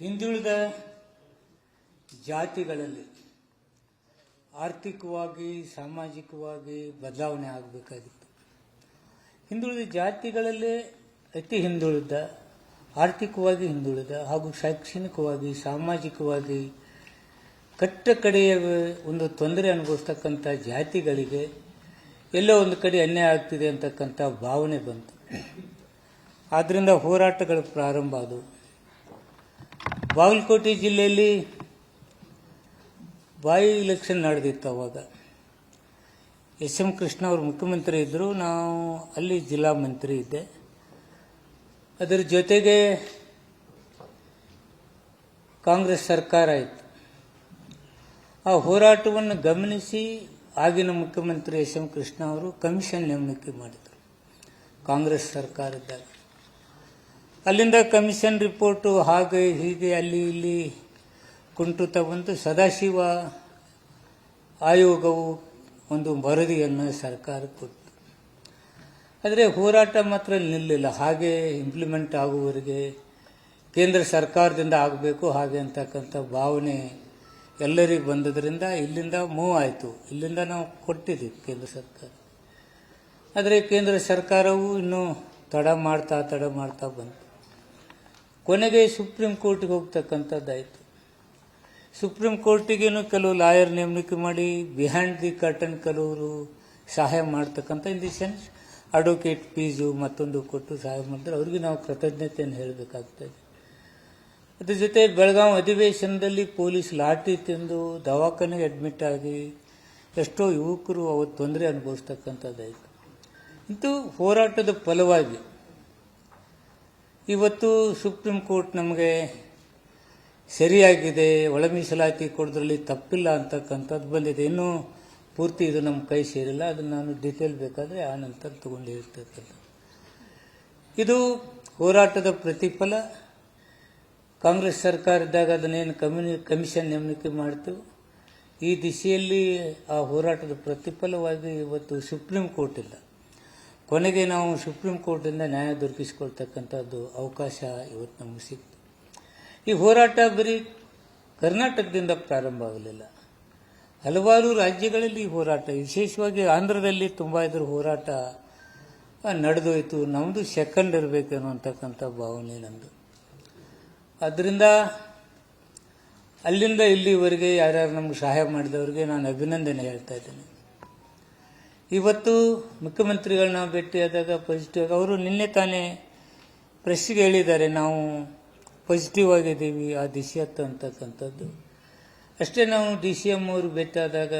ಹಿಂದುಳಿದ ಜಾತಿಗಳಲ್ಲಿ ಆರ್ಥಿಕವಾಗಿ, ಸಾಮಾಜಿಕವಾಗಿ ಬದಲಾವಣೆ ಆಗಬೇಕಾಗಿತ್ತು. ಹಿಂದುಳಿದ ಜಾತಿಗಳಲ್ಲೇ ಅತಿ ಹಿಂದುಳಿದ, ಆರ್ಥಿಕವಾಗಿ ಹಿಂದುಳಿದ ಹಾಗೂ ಶೈಕ್ಷಣಿಕವಾಗಿ, ಸಾಮಾಜಿಕವಾಗಿ ಕಟ್ಟ ಕಡೆಯ ಒಂದು ತೊಂದರೆ ಅನುಭವಿಸ್ತಕ್ಕಂಥ ಜಾತಿಗಳಿಗೆ ಎಲ್ಲೋ ಒಂದು ಕಡೆ ಅನ್ಯಾಯ ಆಗ್ತಿದೆ ಅಂತಕ್ಕಂಥ ಭಾವನೆ ಬಂತು. ಆದ್ದರಿಂದ ಹೋರಾಟಗಳು ಪ್ರಾರಂಭ ಆದವು. ಬಾಗಲಕೋಟೆ ಜಿಲ್ಲೆಯಲ್ಲಿ ಬಾಯಿ ಇಲೆಕ್ಷನ್ ನಡೆದಿತ್ತು ಅವಾಗ. ಎಸ್ ಎಂ ಕೃಷ್ಣ ಅವರು ಮುಖ್ಯಮಂತ್ರಿ ಇದ್ದರು ನಾವು ಅಲ್ಲಿ ಜಿಲ್ಲಾ ಮಂತ್ರಿ ಇದ್ದೆ. ಅದರ ಜೊತೆಗೆ ಕಾಂಗ್ರೆಸ್ ಸರ್ಕಾರ ಇತ್ತು. ಆ ಹೋರಾಟವನ್ನು ಗಮನಿಸಿ ಆಗಿನ ಮುಖ್ಯಮಂತ್ರಿ ಎಸ್ ಎಂ ಕೃಷ್ಣ ಅವರು ಕಮಿಷನ್ ನೇಮಕ ಮಾಡಿದರು ಕಾಂಗ್ರೆಸ್ ಸರ್ಕಾರದಾಗ ಅಲ್ಲಿಂದ ಕಮಿಷನ್ ರಿಪೋರ್ಟು ಹಾಗೆ ಹೀಗೆ ಅಲ್ಲಿ ಇಲ್ಲಿ ಕುಂಟುತ ಬಂದು ಸದಾಶಿವ ಆಯೋಗವು ಒಂದು ವರದಿಯನ್ನು ಸರ್ಕಾರ ಕೊಟ್ಟು ಆದರೆ ಹೋರಾಟ ಮಾತ್ರ ನಿಲ್ಲಿಲ್ಲ. ಹಾಗೆ ಇಂಪ್ಲಿಮೆಂಟ್ ಆಗುವವರೆಗೆ ಕೇಂದ್ರ ಸರ್ಕಾರದಿಂದ ಆಗಬೇಕು, ಹಾಗೆ ಅಂತಕ್ಕಂಥ ಭಾವನೆ ಎಲ್ಲರಿಗೂ ಬಂದದ್ರಿಂದ ಇಲ್ಲಿಂದ ಮೂವ್ ಆಯಿತು. ಇಲ್ಲಿಂದ ನಾವು ಕೊಟ್ಟಿದ್ದೀವಿ ಕೇಂದ್ರ ಸರ್ಕಾರ. ಆದರೆ ಕೇಂದ್ರ ಸರ್ಕಾರವು ಇನ್ನೂ ತಡ ಮಾಡ್ತಾ ತಡ ಮಾಡ್ತಾ ಬಂತು. ಕೊನೆಗೆ ಸುಪ್ರೀಂ ಕೋರ್ಟ್ಗೆ ಹೋಗ್ತಕ್ಕಂಥದ್ದಾಯಿತು. ಸುಪ್ರೀಂ ಕೋರ್ಟಿಗೇನು ಕೆಲವು ಲಾಯರ್ ನೇಮಕ ಮಾಡಿ ಬಿಹೈಂಡ್ ದಿ ಕರ್ಟನ್ ಕೆಲವರು ಸಹಾಯ ಮಾಡ್ತಕ್ಕಂಥ in the sense advocate fees ಮತ್ತೊಂದು ಕೊಟ್ಟು ಸಹಾಯ ಮಾಡಿದ್ರೆ ಅವ್ರಿಗೆ ನಾವು ಕೃತಜ್ಞತೆಯನ್ನು ಹೇಳಬೇಕಾಗ್ತದೆ ಅದ್ರ ಜೊತೆ ಬೆಳಗಾವಿ ಅಧಿವೇಶನದಲ್ಲಿ ಪೊಲೀಸ್ ಲಾಠಿ ತಿಂದು ದವಾಖಾನೆಗೆ ಅಡ್ಮಿಟ್ ಆಗಿ ಎಷ್ಟೋ ಯುವಕರು ಅವತ್ತು ತೊಂದರೆ ಅನುಭವಿಸ್ತಕ್ಕಂಥದ್ದಾಯಿತು. ಇಂತೂ ಹೋರಾಟದ ಫಲವಾಗಿ ಇವತ್ತು ಸುಪ್ರೀಂ ಕೋರ್ಟ್ ನಮಗೆ ಸರಿಯಾಗಿದೆ, ಒಳ ಮೀಸಲಾತಿ ಕೊಡೋದ್ರಲ್ಲಿ ತಪ್ಪಿಲ್ಲ ಅಂತಕ್ಕಂಥದ್ದು ಬಂದಿದೆ. ಇನ್ನೂ ಪೂರ್ತಿ ಇದು ನಮ್ಮ ಕೈ ಸೇರಿಲ್ಲ. ಅದನ್ನು ನಾನು ಡಿಟೇಲ್ ಬೇಕಾದರೆ ಆ ನಂತರ ತಗೊಂಡಿರ್ತಕ್ಕಂಥ ಇದು ಹೋರಾಟದ ಪ್ರತಿಫಲ. ಕಾಂಗ್ರೆಸ್ ಸರ್ಕಾರ ಇದ್ದಾಗ ಅದನ್ನೇನು ಕಮ್ಯುನಿ ಕಮಿಷನ್ ನೇಮಕ ಮಾಡ್ತು. ಈ ದಿಶೆಯಲ್ಲಿ ಆ ಹೋರಾಟದ ಪ್ರತಿಫಲವಾಗಿ ಇವತ್ತು ಸುಪ್ರೀಂ ಕೋರ್ಟ್ ಇಲ್ಲ. ಕೊನೆಗೆ ನಾವು ಸುಪ್ರೀಂ ಕೋರ್ಟಿಂದ ನ್ಯಾಯ ದೊರಕಿಸಿಕೊಳ್ತಕ್ಕಂಥದ್ದು ಅವಕಾಶ ಇವತ್ತು ನಮಗೆ ಸಿಕ್ತು. ಈ ಹೋರಾಟ ಬರೀ ಕರ್ನಾಟಕದಿಂದ ಪ್ರಾರಂಭ ಆಗಲಿಲ್ಲ. ಹಲವಾರು ರಾಜ್ಯಗಳಲ್ಲಿ ಹೋರಾಟ, ವಿಶೇಷವಾಗಿ ಆಂಧ್ರದಲ್ಲಿ ತುಂಬ ಇದ್ರ ಹೋರಾಟ ನಡೆದೋಯ್ತು. ನಮ್ಮದು ಸೆಕೆಂಡ್ ಇರಬೇಕು ಅಂತಕ್ಕಂಥ ಭಾವನೆ ನಂದು ಅದರಿಂದ ಅಲ್ಲಿಂದ ಇಲ್ಲಿವರೆಗೆ ಯಾರ್ಯಾರು ನಮ್ಗೆ ಸಹಾಯ ಮಾಡಿದವರಿಗೆ ನಾನು ಅಭಿನಂದನೆ ಹೇಳ್ತಾ ಇದ್ದೇನೆ. ಇವತ್ತು ಮುಖ್ಯಮಂತ್ರಿಗಳನ್ನ ಭೇಟಿಯಾದಾಗ ಪಾಸಿಟಿವ್ ಅವರು ನಿನ್ನೆ ತಾನೇ ಪ್ರೆಸ್ಗೆ ಹೇಳಿದ್ದಾರೆ, ನಾವು ಪಾಸಿಟಿವ್ ಆಗಿದ್ದೀವಿ, ಆ ದಿಶೆಯತ್ತ ಅಂತಕ್ಕಂಥದ್ದು. ಅಷ್ಟೇ ನಾವು ಡಿ ಸಿ ಎಂ ಅವರು ಭೇಟಿಯಾದಾಗ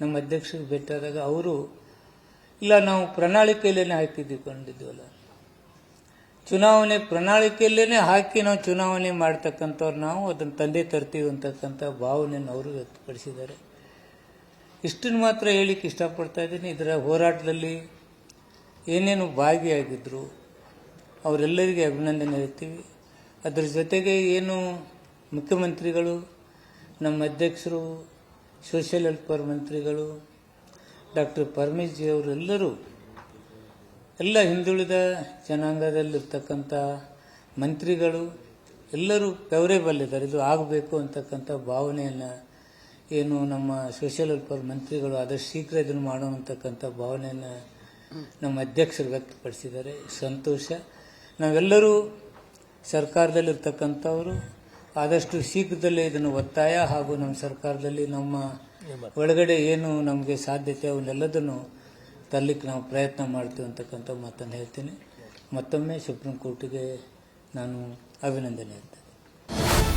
ನಮ್ಮ ಅಧ್ಯಕ್ಷರಿಗೆ ಭೇಟಿಯಾದಾಗ ಅವರು, ಇಲ್ಲ, ನಾವು ಪ್ರಣಾಳಿಕೆಯಲ್ಲೇ ಹಾಕಿದ್ದೀವಿ ಕೊಂಡಿದ್ದೀವಲ್ಲ ಚುನಾವಣೆ ಪ್ರಣಾಳಿಕೆಯಲ್ಲೇ ಹಾಕಿ ನಾವು ಚುನಾವಣೆ ಮಾಡ್ತಕ್ಕಂಥವ್ರು ನಾವು, ಅದನ್ನು ತಂದೆ ತರ್ತೀವಿ ಅಂತಕ್ಕಂಥ ಭಾವನೆಯನ್ನು ಅವರು ವ್ಯಕ್ತಪಡಿಸಿದ್ದಾರೆ. ಇಷ್ಟನ್ನು ಮಾತ್ರ ಹೇಳಿಕ್ಕೆ ಇಷ್ಟಪಡ್ತಾ ಇದ್ದೀನಿ. ಇದರ ಹೋರಾಟದಲ್ಲಿ ಏನೇನು ಭಾಗಿಯಾಗಿದ್ದರು ಅವರೆಲ್ಲರಿಗೆ ಅಭಿನಂದನೆ ಹೇಳ್ತೀವಿ. ಅದರ ಜೊತೆಗೆ ಏನು ಮುಖ್ಯಮಂತ್ರಿಗಳು, ನಮ್ಮ ಅಧ್ಯಕ್ಷರು ಸೋಷಿಯಲ್ ವೆಲ್ಫೇರ್ ಮಂತ್ರಿಗಳು, ಡಾಕ್ಟರ್ ಪರಮೇಶ್ಜಿ ಅವರೆಲ್ಲರೂ ಎಲ್ಲ ಹಿಂದುಳಿದ ಜನಾಂಗದಲ್ಲಿರ್ತಕ್ಕಂಥ ಮಂತ್ರಿಗಳು ಎಲ್ಲರೂ ಫೇವರೇಬಲ್ ಇದ್ದಾರೆ. ಇದು ಆಗಬೇಕು ಅಂತಕ್ಕಂಥ ಭಾವನೆಯನ್ನು ಏನು ನಮ್ಮ ಸೋಷಿಯಲ್ ವೆಲ್ಫೇರ್ ಮಂತ್ರಿಗಳು ಆದಷ್ಟು ಶೀಘ್ರ ಇದನ್ನು ಮಾಡೋಣ ಭಾವನೆಯನ್ನು ನಮ್ಮ ಅಧ್ಯಕ್ಷರು ವ್ಯಕ್ತಪಡಿಸಿದ್ದಾರೆ. ಸಂತೋಷ. ನಾವೆಲ್ಲರೂ ಸರ್ಕಾರದಲ್ಲಿರ್ತಕ್ಕಂಥವರು, ಆದಷ್ಟು ಶೀಘ್ರದಲ್ಲೇ ಇದನ್ನು ಒತ್ತಾಯ ಹಾಗೂ ನಮ್ಮ ಸರ್ಕಾರದಲ್ಲಿ ನಮ್ಮ ಒಳಗಡೆ ಏನು ನಮಗೆ ಸಾಧ್ಯತೆ ಅವನ್ನೆಲ್ಲದನ್ನು ತರಲಿಕ್ಕೆ ನಾವು ಪ್ರಯತ್ನ ಮಾಡ್ತೀವಿ ಅಂತಕ್ಕಂಥ ಮಾತನ್ನು ಹೇಳ್ತೀನಿ. ಮತ್ತೊಮ್ಮೆ ಸುಪ್ರೀಂ ಕೋರ್ಟಿಗೆ ನಾನು ಅಭಿನಂದನೆ ಹೇಳ್ತೇನೆ.